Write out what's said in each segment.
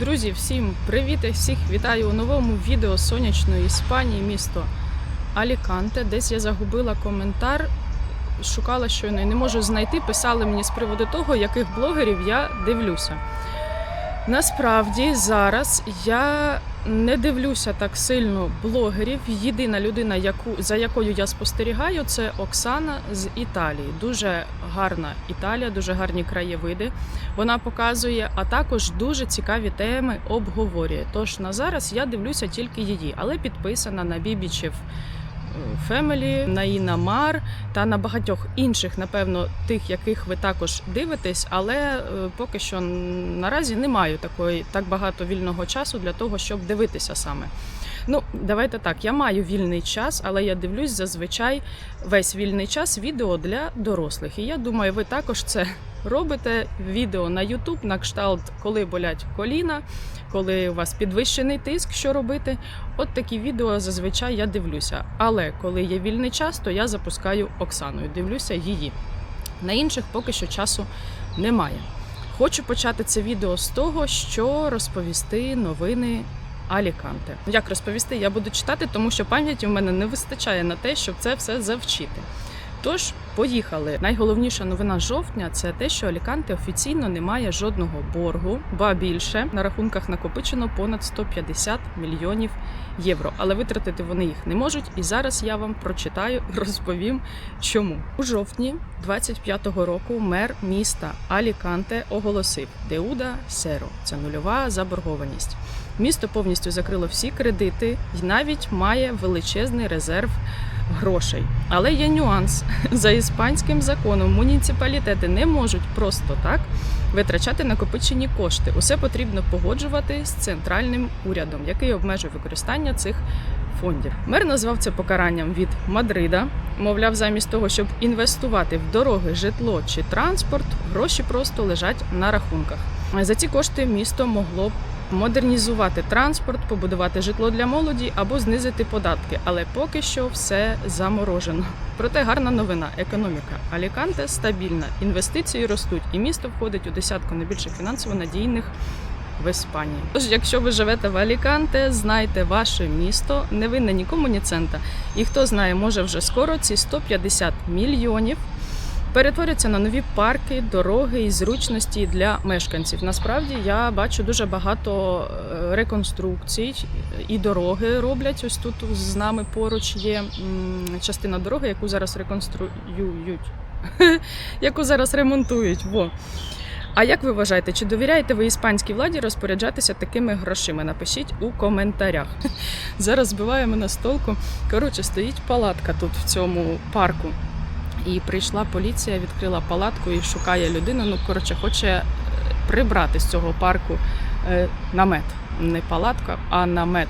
Друзі, всім привіт! Я Всіх вітаю у новому відео сонячної Іспанії, місто Аліканте. Десь я загубила коментар, шукала щойно і не можу знайти. Писали мені з приводу того, яких блогерів я дивлюся. Насправді зараз я не дивлюся так сильно блогерів. Єдина людина, яку за якою я спостерігаю, це Оксана з Італії. Дуже гарна Італія, дуже гарні краєвиди. Вона показує, а також дуже цікаві теми обговорює. Тож на зараз я дивлюся тільки її, але підписана на Бібічів Фемелі, на Іна Мар та на багатьох інших, напевно, тих, яких ви також дивитесь, але е, поки що наразі не маю такої так багато вільного часу для того, щоб дивитися саме. Ну, давайте так. Я маю вільний час, але я дивлюсь зазвичай весь вільний час відео для дорослих. І я думаю, ви також це робите. Відео на YouTube на кшталт, коли болять коліна, коли у вас підвищений тиск, що робити. От такі відео зазвичай я дивлюся. Але коли є вільний час, то я запускаю Оксаною. Дивлюся її. На інших поки що часу немає. Хочу почати це відео з того, що розповісти новини Аліканте. Як розповісти, я буду читати, тому що пам'яті в мене не вистачає на те, щоб це все завчити. Тож, поїхали. Найголовніша новина жовтня це те, що Аліканте офіційно не має жодного боргу, ба більше на рахунках накопичено понад 150 мільйонів євро. Але витратити вони їх не можуть. І зараз я вам прочитаю і розповім, чому у жовтні 25-го року мер міста Аліканте оголосив Деуда Серо. Це нульова заборгованість. Місто повністю закрило всі кредити і навіть має величезний резерв грошей. Але є нюанс. За іспанським законом муніципалітети не можуть просто так витрачати накопичені кошти. Усе потрібно погоджувати з центральним урядом, який обмежує використання цих фондів. Мер назвав це покаранням від Мадрида. Мовляв, замість того, щоб інвестувати в дороги, житло чи транспорт, гроші просто лежать на рахунках. За ці кошти місто могло б модернізувати транспорт, побудувати житло для молоді або знизити податки, але поки що все заморожено. Проте гарна новина. Економіка Аліканте стабільна, інвестиції ростуть, і місто входить у десятку найбільших фінансово надійних в Іспанії. Тож, якщо ви живете в Аліканте, знайте ваше місто, не винне нікому ні цента. І хто знає, може вже скоро ці 150 мільйонів перетворяться на нові парки, дороги і зручності для мешканців. Насправді я бачу дуже багато е, реконструкцій і дороги роблять. Ось тут з нами поруч є частина дороги, яку зараз реконструюють, яку зараз ремонтують. Во. А як ви вважаєте, чи довіряєте ви іспанській владі розпоряджатися такими грошима? Напишіть у коментарях. Зараз збиває мене з толку. Коротше, стоїть палатка тут в цьому парку. І прийшла поліція, відкрила палатку і шукає людину. Ну, коротше, хоче е, прибрати з цього парку е, намет. Не палатка, а намет.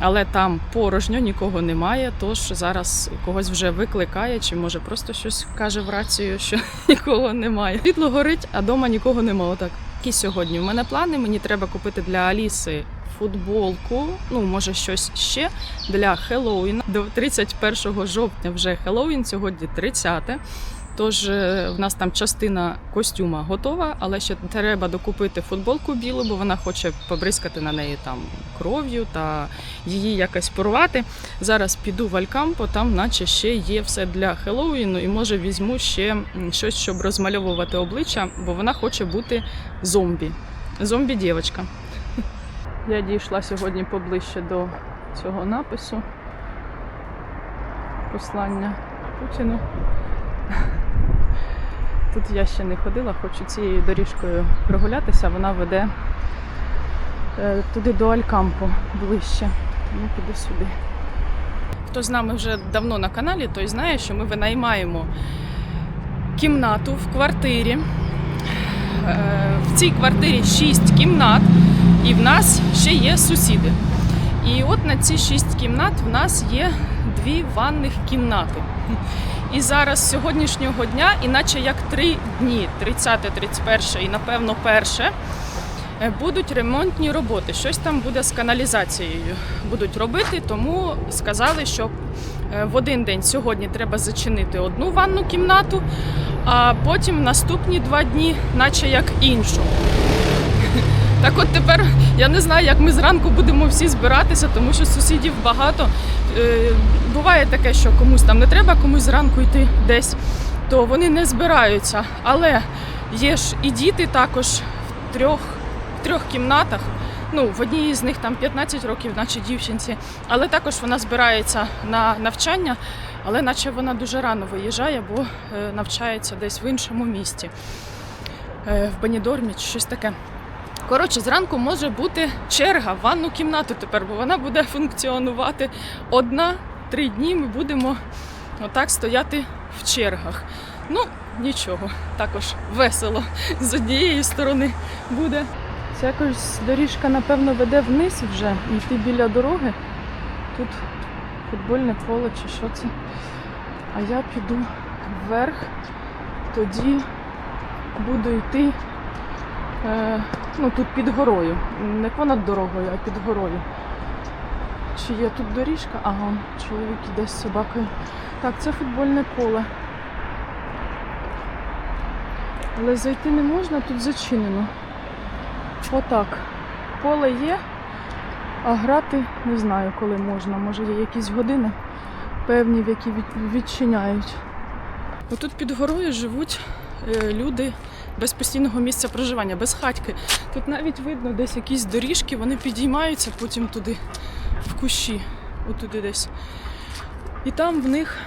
Але там порожньо нікого немає, тож зараз когось вже викликає, чи може просто щось каже в рацію, що нікого немає. Світло горить, а вдома нікого немає. Отак. Які сьогодні? У мене плани. Мені треба купити для Аліси футболку, ну може щось ще для Хеллоуіна. До 31 жовтня вже Хеллоуін, сьогодні 30. Тож е, в нас там частина костюма готова, але ще треба докупити футболку білу, бо вона хоче побризкати на неї там кров'ю та її якось порвати. Зараз піду в Алькампо, там наче ще є все для Хеллоуіну, і може візьму ще щось, щоб розмальовувати обличчя, бо вона хоче бути зомбі. Зомбі-дівчинка. Я дійшла сьогодні поближче до цього напису. Послання Путіну. Тут я ще не ходила, хочу цією доріжкою прогулятися. Вона веде е, туди до Алькампо ближче. Тому піду сюди. Хто з нами вже давно на каналі, той знає, що ми винаймаємо кімнату в квартирі. Е, В цій квартирі 6 кімнат, і в нас ще є сусіди. І от на ці 6 кімнат в нас є дві ванних кімнати. І зараз з сьогоднішнього дня, іначе як три дні, 30, 31 і напевно перше, е, будуть ремонтні роботи. Щось там буде з каналізацією будуть робити, тому сказали, що е, в один день сьогодні треба зачинити одну ванну кімнату, а потім наступні два дні, наче як іншу. Так от тепер я не знаю, як ми зранку будемо всі збиратися, тому що сусідів багато. Е, буває таке, що комусь там не треба комусь зранку йти десь, то вони не збираються. Але є ж і діти також в трьох, в трьох кімнатах. Ну, в одній з них там 15 років, наче дівчинці, але також вона збирається на навчання, але наче вона дуже рано виїжджає, бо е, навчається десь в іншому місті, е, в Бенідормі чи щось таке. Коротше, зранку може бути черга в ванну кімнату тепер, бо вона буде функціонувати одна, три дні. Ми будемо отак стояти в чергах. Ну, нічого, також весело з однієї сторони буде. Це якось доріжка, напевно, веде вниз вже і йти біля дороги. Тут футбольне поле чи що це. А я піду вверх, тоді буду йти ну, тут під горою. Не понад дорогою, а під горою. Чи є тут доріжка? Ага, чоловік іде з собакою. Так, це футбольне поле. Але зайти не можна, тут зачинено. Отак. Поле є, а грати не знаю, коли можна. Може є якісь години певні, в які відчиняють. Отут під горою живуть е, люди без постійного місця проживання, без хатьки. Тут навіть видно десь якісь доріжки, вони підіймаються потім туди, в кущі, отуди десь. І там в них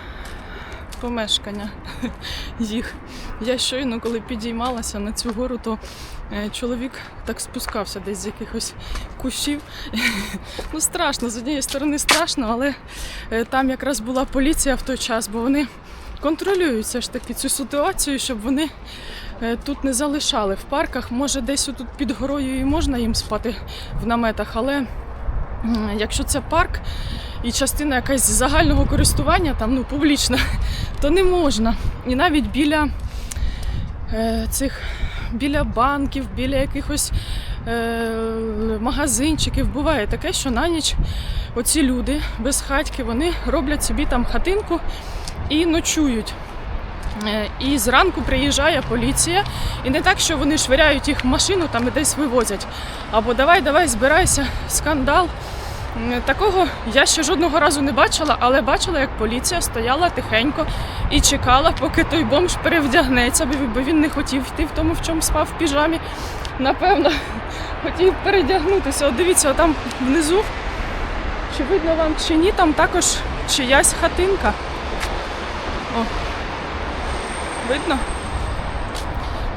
помешкання їх. Я щойно, коли підіймалася на цю гору, то е, чоловік так спускався десь з якихось кущів. Ну, страшно, з однієї сторони страшно, але е, там якраз була поліція в той час, бо вони контролюють все ж таки цю ситуацію, щоб вони тут не залишали в парках. Може, десь тут під горою і можна їм спати в наметах, але якщо це парк і частина якась загального користування, там ну публічна, то не можна. І навіть біля е, цих біля банків, біля якихось е, магазинчиків буває таке, що на ніч оці люди без хатьки вони роблять собі там хатинку і ночують. Е, І зранку приїжджає поліція, і не так, що вони швиряють їх в машину там і десь вивозять. Або давай, давай, збирайся, скандал. Такого я ще жодного разу не бачила, але бачила, як поліція стояла тихенько і чекала, поки той бомж перевдягнеться, бо він не хотів йти в тому, в чому спав в піжамі. Напевно, хотів передягнутися. От дивіться, там внизу, чи видно вам чи ні, там також чиясь хатинка. О, видно?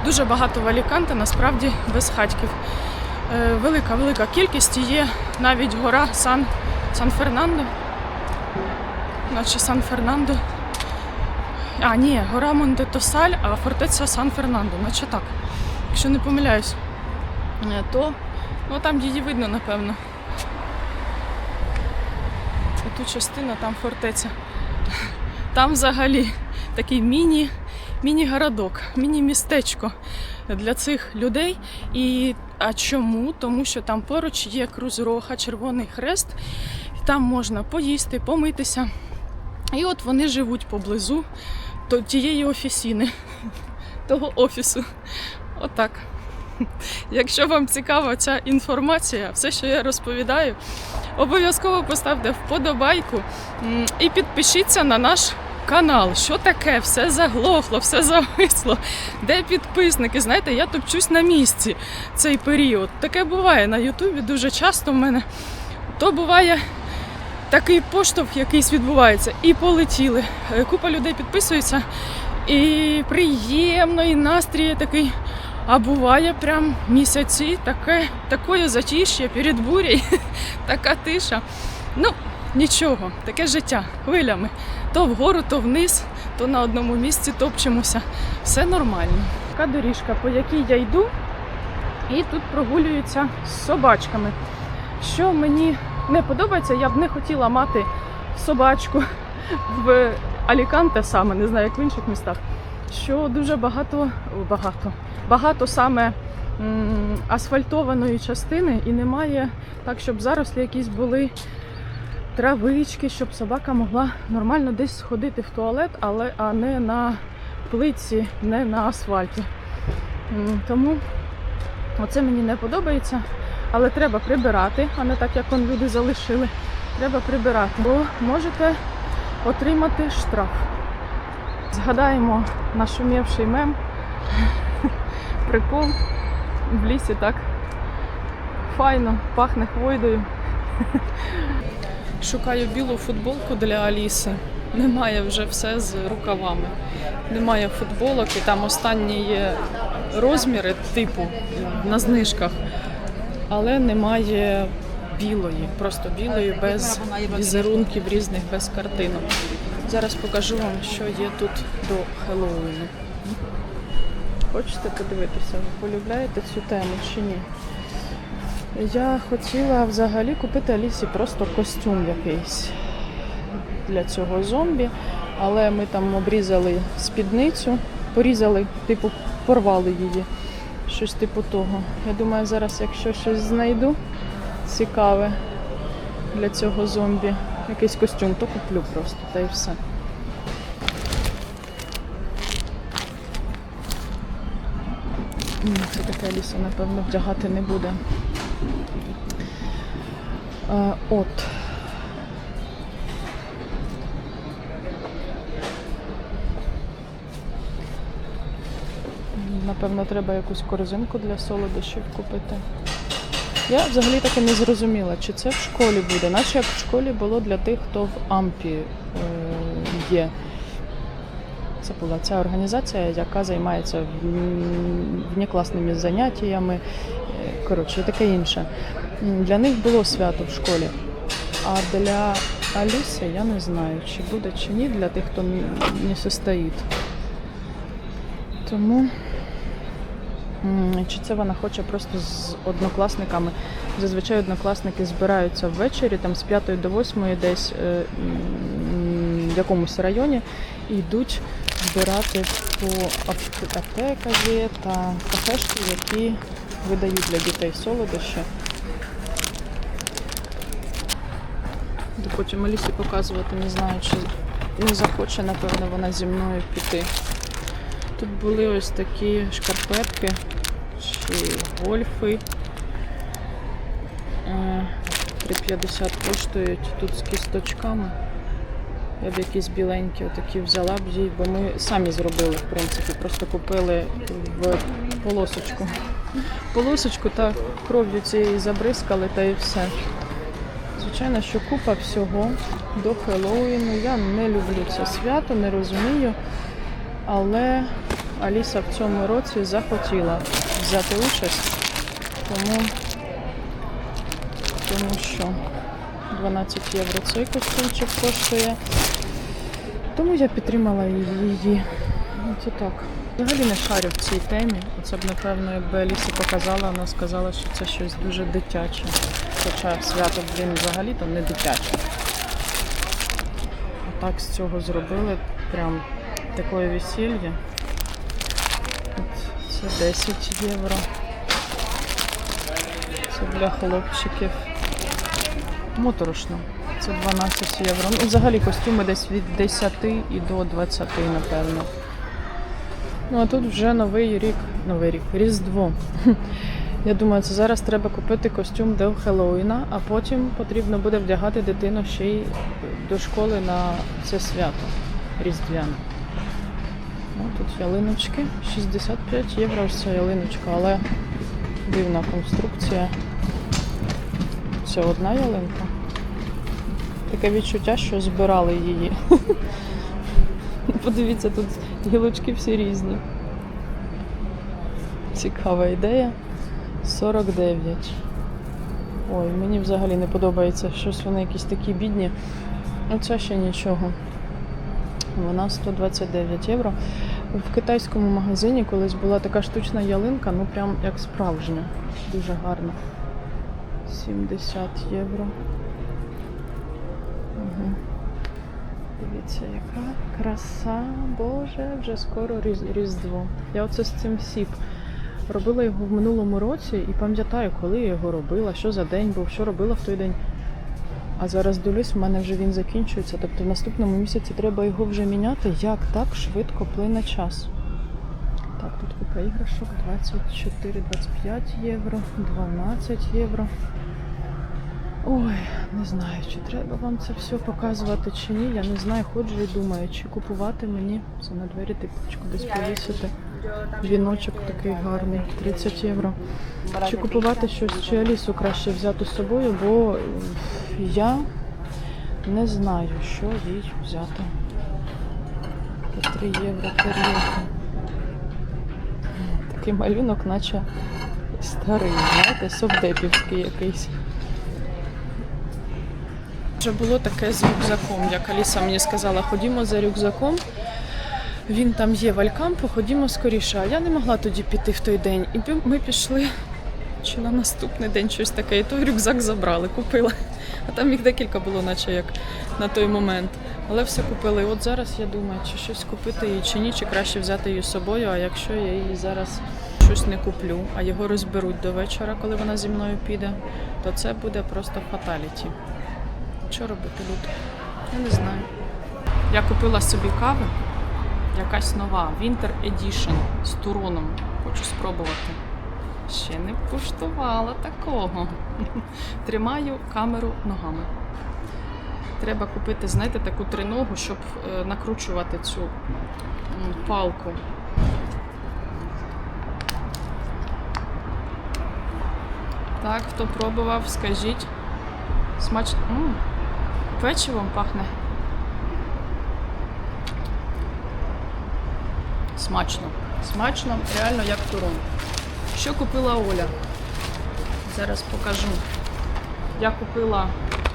Дуже багато в Аліканте, насправді без хатьків. Е, велика, велика кількість є навіть гора Сан, Сан-Фернандо. Наче Сан-Фернандо. А, ні, гора Монте-Тосаль, а фортеця Сан-Фернандо, наче так. Якщо не помиляюсь, Е, то ну, там її видно, напевно. Оту частина, там фортеця. Там взагалі такий міні, міні-городок, міні-містечко для цих людей. І а чому? Тому що там поруч є Крузроха, Червоний Хрест, і там можна поїсти, помитися. І от вони живуть поблизу тієї офісіни, того офісу. Отак. Якщо вам цікава ця інформація, все, що я розповідаю, обов'язково поставте вподобайку і підпишіться на наш канал. Що таке? Все заглохло, все зависло. Де підписники? Знаєте, я топчусь на місці цей період. Таке буває на Ютубі дуже часто в мене. То буває такий поштовх якийсь відбувається, і полетіли. Е, Купа людей підписується, і приємно, і настрій такий. А буває прям місяці таке, такое затиш'я перед бурею, така тиша. Ну, нічого, таке життя хвилями. То вгору, то вниз, то на одному місці топчемося. Все нормально. Така доріжка, по якій я йду, і тут прогулюються з собачками. Що мені не подобається, я б не хотіла мати собачку в Аліканте саме, не знаю, як в інших містах. Що дуже багато, багато, багато саме м, асфальтованої частини і немає так, щоб зарослі якісь були травички, щоб собака могла нормально десь сходити в туалет, але а не на плитці, не на асфальті. Тому Оце мені не подобається, але треба прибирати, а не так, як он люди залишили. Треба прибирати, бо можете отримати штраф. Згадаємо нашумівший мем. Прикол в лісі так файно, пахне хвойдою. Шукаю білу футболку для Аліси. Немає вже все з рукавами. Немає футболок, і там останні є розміри типу на знижках, але немає білої, просто білої, без візерунків різних, без картинок. Зараз покажу вам, що є тут до Хеллоуіну. Хочете подивитися, ви полюбляєте цю тему чи ні? Я хотіла взагалі купити Алісі просто костюм якийсь для цього зомбі, але ми там обрізали спідницю, порізали, типу, порвали її. Щось типу того. Я думаю, зараз, якщо щось знайду цікаве для цього зомбі, якийсь костюм, то куплю просто та й все. Це таке Аліса, напевно, вдягати не буде. Е, от. Напевно, треба якусь корзинку для солодощів купити. Я взагалі таки не зрозуміла, чи це в школі буде, наче як в школі було для тих, хто в Ампі е, є. Це була ця організація, яка займається м, внекласними заняттями, е, коротше, таке інше. Для них було свято в школі. А для Аліси я не знаю, чи буде чи ні, для тих, хто не состоїть. Тому чи це вона хоче просто з однокласниками. Зазвичай однокласники збираються ввечері, там з 5 до 8 десь е, в якомусь районі і йдуть збирати по ап- аптеках та кафешки, які видають для дітей солодощі. Потім Алісі показувати, не знаю, чи не захоче, напевно, вона зі мною піти. Тут були ось такі шкарпетки чи гольфи. Е, 3,50 коштують тут з кісточками. Я б якісь біленькі отакі взяла б їй, бо ми самі зробили, в принципі, просто купили в полосочку. Полосочку та кров'ю цієї забризкали та і все. Звичайно, що купа всього до Хеллоуіну. Я не люблю це свято, не розумію. Але Аліса в цьому році захотіла взяти участь, тому, тому що 12 євро цей костюмчик коштує. Тому я підтримала її. Це так. Взагалі не шарю в цій темі. Це б, напевно, якби Алісі показала, вона сказала, що це щось дуже дитяче. Хоча свято, блін, взагалі-то не дитяче. А так з цього зробили прям таке весілля. Це 10 євро. Це для хлопчиків. Моторошно. Це 12 євро. Ну, взагалі костюми десь від 10 і до 20, напевно. Ну а тут вже новий рік, новий рік, Різдво. Я думаю, це зараз треба купити костюм до Хеллоуіна, а потім потрібно буде вдягати дитину ще й до школи на це свято Різдвяне. Ну, тут ялиночки, 65 євро ось ця ялиночка, але дивна конструкція. Це одна ялинка. Таке відчуття, що збирали її. Подивіться, тут гілочки всі різні. Цікава ідея. 49. Ой, мені взагалі не подобається. Щось вони якісь такі бідні. Оце ще нічого. Вона 129 євро. В китайському магазині колись була така штучна ялинка, ну прям як справжня. Дуже гарна. 70 євро. Угу. Дивіться, яка краса, Боже, вже скоро Різдво. Я оце з цим сіп. Робила його в минулому році і пам'ятаю, коли я його робила, що за день був, що робила в той день. А зараз дивлюсь, в мене вже він закінчується. Тобто в наступному місяці треба його вже міняти. Як так швидко плине час? Так, тут Коробка іграшок 24-25 євро, 12 євро. Ой, не знаю, чи треба вам це все показувати чи ні. Я не знаю, ходжу і думаю, чи купувати мені це на двері типочку десь повісити. Віночок такий гарний, 30 євро. Чи купувати щось, чи Алісу краще взяти з собою, бо я не знаю, що їй взяти. По 3 євро тарілка. Такий малюнок, наче старий, знаєте, совдепівський якийсь. Вже було таке з рюкзаком, як Аліса мені сказала, ходімо за рюкзаком. Він там є в Алькампо, ходімо скоріше. А я не могла тоді піти в той день. І ми пішли чи на наступний день щось таке, і той рюкзак забрали, купила. А там їх декілька було, наче як на той момент. Але все купили. І от зараз я думаю, чи щось купити її, чи ні, чи краще взяти її з собою. А якщо я її зараз щось не куплю, а його розберуть до вечора, коли вона зі мною піде, то це буде просто фаталіті. Що робити тут? Я не знаю. Я купила собі кави. Якась нова Winter Edition з туроном. Хочу спробувати. Ще не куштувала такого. Тримаю камеру ногами. Треба купити, знаєте, таку триногу, щоб е, накручувати цю палку. Так, хто пробував, скажіть. Смачно. М, Печивом пахне. Смачно. Смачно, реально як турон. Що купила Оля? Зараз покажу. Я купила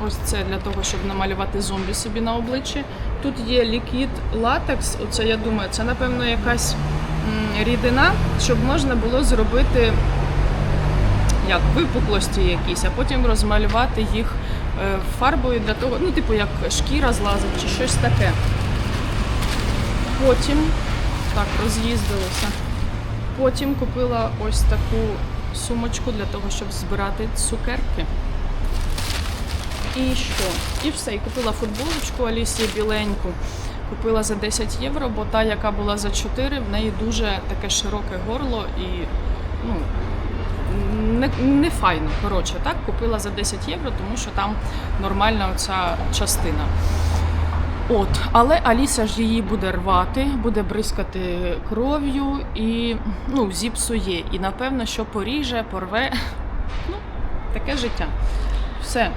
ось це для того, щоб намалювати зомбі собі на обличчі. Тут є ліквід латекс. Оце я думаю, це напевно якась рідина, щоб можна було зробити як випуклості якісь, а потім розмалювати їх фарбою для того, ну, типу, як шкіра злазить чи щось таке. Потім так роз'їздилося. Потім купила ось таку сумочку для того, щоб збирати цукерки. І що? І все. І купила футболочку Алісі біленьку. Купила за 10 євро, бо та, яка була за 4, в неї дуже таке широке горло і ну, не, не файно. Коротше, так, купила за 10 євро, тому що там нормальна оця частина. От, але Аліса ж її буде рвати, буде бризкати кров'ю і ну, зіпсує. І напевно, що поріже, порве. Ну, таке життя. Все.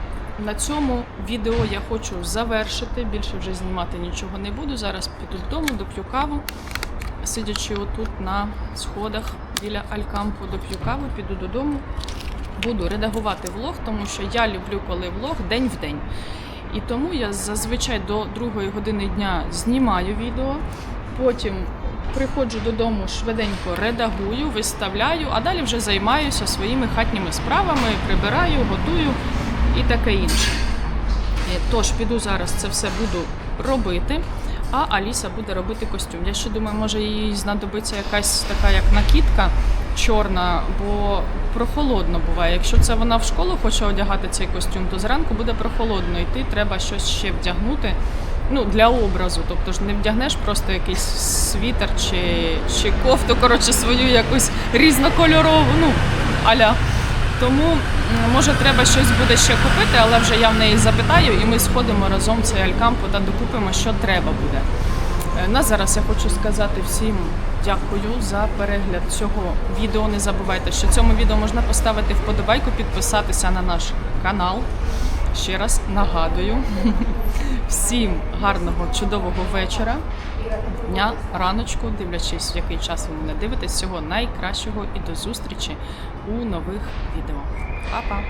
На цьому відео я хочу завершити. Більше вже знімати нічого не буду. Зараз піду додому, доп'ю каву. Сидячи отут на сходах біля Алькампу, доп'ю каву, піду додому. Буду редагувати влог, тому що я люблю, коли влог день в день. І тому я зазвичай до другої години дня знімаю відео, потім приходжу додому, швиденько редагую, виставляю, а далі вже займаюся своїми хатніми справами, прибираю, готую і таке інше. Е, Тож піду зараз це все буду робити. А Аліса буде робити костюм. Я ще думаю, може їй знадобиться якась така як накидка чорна, бо прохолодно буває. Якщо це вона в школу хоче одягати цей костюм, то зранку буде прохолодно йти, треба щось ще вдягнути. Ну, для образу. Тобто ж не вдягнеш просто якийсь світер чи, чи кофту, коротше, свою якусь різнокольорову, ну, аля. Тому може треба щось буде ще купити, але вже я в неї запитаю, і ми сходимо разом цей алькампо та докупимо, що треба буде. Е, На зараз я хочу сказати всім дякую за перегляд цього відео. Не забувайте, що цьому відео можна поставити вподобайку, підписатися на наш канал. Ще раз нагадую. Всім гарного, чудового вечора, дня, раночку, дивлячись, в який час ви мене дивитесь. Всього найкращого і до зустрічі у нових відео. Па-па!